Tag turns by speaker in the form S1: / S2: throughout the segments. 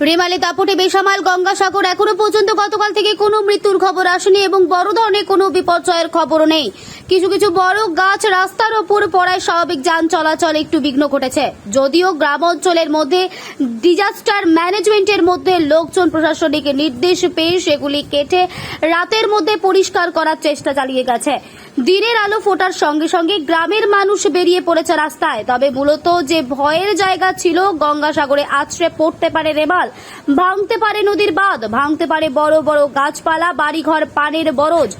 S1: রেমালে দাপটে বেসামাল গঙ্গাসাগর এখনও পর্যন্ত গতকাল থেকে কোনো মৃত্যুর খবর আসেনি এবং বড় ধরনের কোনো বিপর্যয়ের খবরও নেই। কিছু কিছু বড় গাছ রাস্তার ওপর পড়ায় স্বাভাবিক যান চলাচল একটু বিঘ্ন ঘটেছে। যদিও গ্রাম অঞ্চলের মধ্যে ডিজাস্টার ম্যানেজমেন্টের মধ্যে লোকজন প্রশাসনিক নির্দেশ পেয়ে সেগুলি কেটে রাতের মধ্যে পরিষ্কার করার চেষ্টা চালিয়ে গেছে। দিনের আলো ফোটার সঙ্গে সঙ্গে গ্রামের মানুষ বেরিয়ে পড়েছে রাস্তায়। তবে মূলত যে ভয়ের জায়গা ছিল গঙ্গাসাগরে আছড়ে পড়তে পারে রেমাল ভাঙতে পারে নদীর বাঁধ, ভাঙতে পারে বড় বড় গাছপালা, বাড়িঘর, পানের বরজ।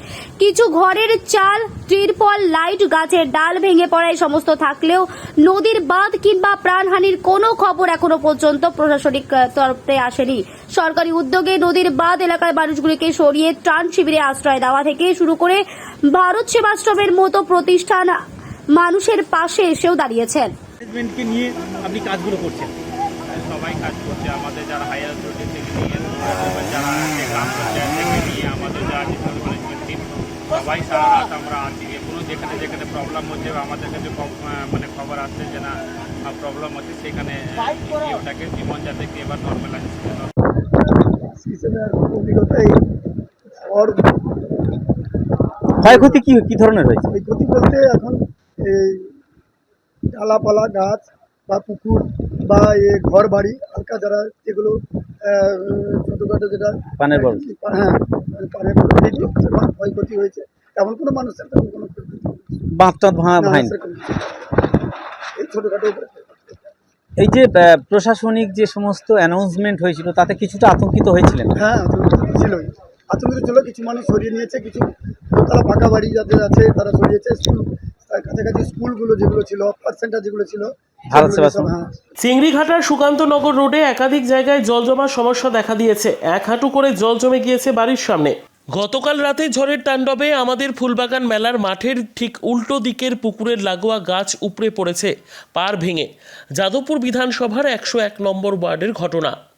S1: কিছু ঘরের চাল, ত্রিপল, লাইট, গাছের ডাল ভেঙে পড়ায় সমস্ত থাকলেও নদীর বাঁধ কিংবা প্রাণহানির কোনো খবর এখনও পর্যন্ত প্রশাসনিক তরফে আসেনি। সরকারি উদ্যোগে নদীর বাঁধ এলাকার মানুষগুলিকে সরিয়ে ত্রাণ শিবিরে আশ্রয় দেওয়া থেকে শুরু করে ভারত সেবাশ্রমের মতো প্রতিষ্ঠান মানুষের পাশে এসেও দাঁড়িয়েছেন।
S2: নিয়ে আপনি কাজগুলো করছেন।
S3: সবাই কাজ করছে আমাদের যারা হায়ার অথরিটি থেকে নিয়ে যারা আছে গ্রাম পঞ্চায়েত থেকে নিয়ে আমাদের যারা ডিস্ট্রিক্ট ম্যানেজমেন্ট টিম সবাই সারা রাত আমরা আছি। কোনো যেখানে যেখানে প্রবলেম হচ্ছে আমাদের কাছে মানে খবর আসছে যে না প্রবলেম হচ্ছে সেখানে ওটাকে জীবন যাতে কি এবার
S4: অভিজ্ঞতায় ঝড়
S2: ক্ষয়ক্ষতি কি কি ধরনের হয়েছে?
S4: ক্ষয়ক্ষতি বলতে এখন এই ডালাপালা গাছ বা পুকুর বা এ ঘর বাড়ি হালকা যারা যেগুলো ছোটোখাটো যেটা
S2: পানের বরজ।
S4: হ্যাঁ পানের ক্ষয়ক্ষতি হয়েছে তেমন কোনো মানুষের তেমন কোনো ক্ষয়ক্ষতি
S2: বাঁধ টাঁধ ভাঙা।
S4: এই ছোটোখাটো
S2: এই যে প্রশাসনিক যে সমস্ত অ্যানাউন্সমেন্ট হয়েছিল তাতে কিছুটা আতঙ্কিত হয়েছিলেন?
S4: হ্যাঁ ছিলই। আতঙ্কিত ছিল কিছু মানুষ সরিয়ে নিয়েছে কিছু তারা ফাঁকা বাড়ি যাদের আছে তারা সরিয়েছে। স্কুল কাছাকাছি স্কুলগুলো যেগুলো ছিল অফার সেন্টার যেগুলো ছিল
S2: ভারত সেবাশ্রম।
S5: চিংড়িঘাটার সুকান্তনগর রোডে একাধিক জায়গায় জল জমার সমস্যা দেখা দিয়েছে। এক হাঁটু করে জল জমে গিয়েছে বাড়ির সামনে। গতকাল রাতে ঝড়ের তাণ্ডবে আমাদের ফুলবাগান মেলার মাঠের ঠিক উল্টো দিকের পুকুরের লাগোয়া গাছ উপড়ে পড়েছে পার ভেঙে। যাদবপুর বিধানসভার একশো এক নম্বর ওয়ার্ডের ঘটনা।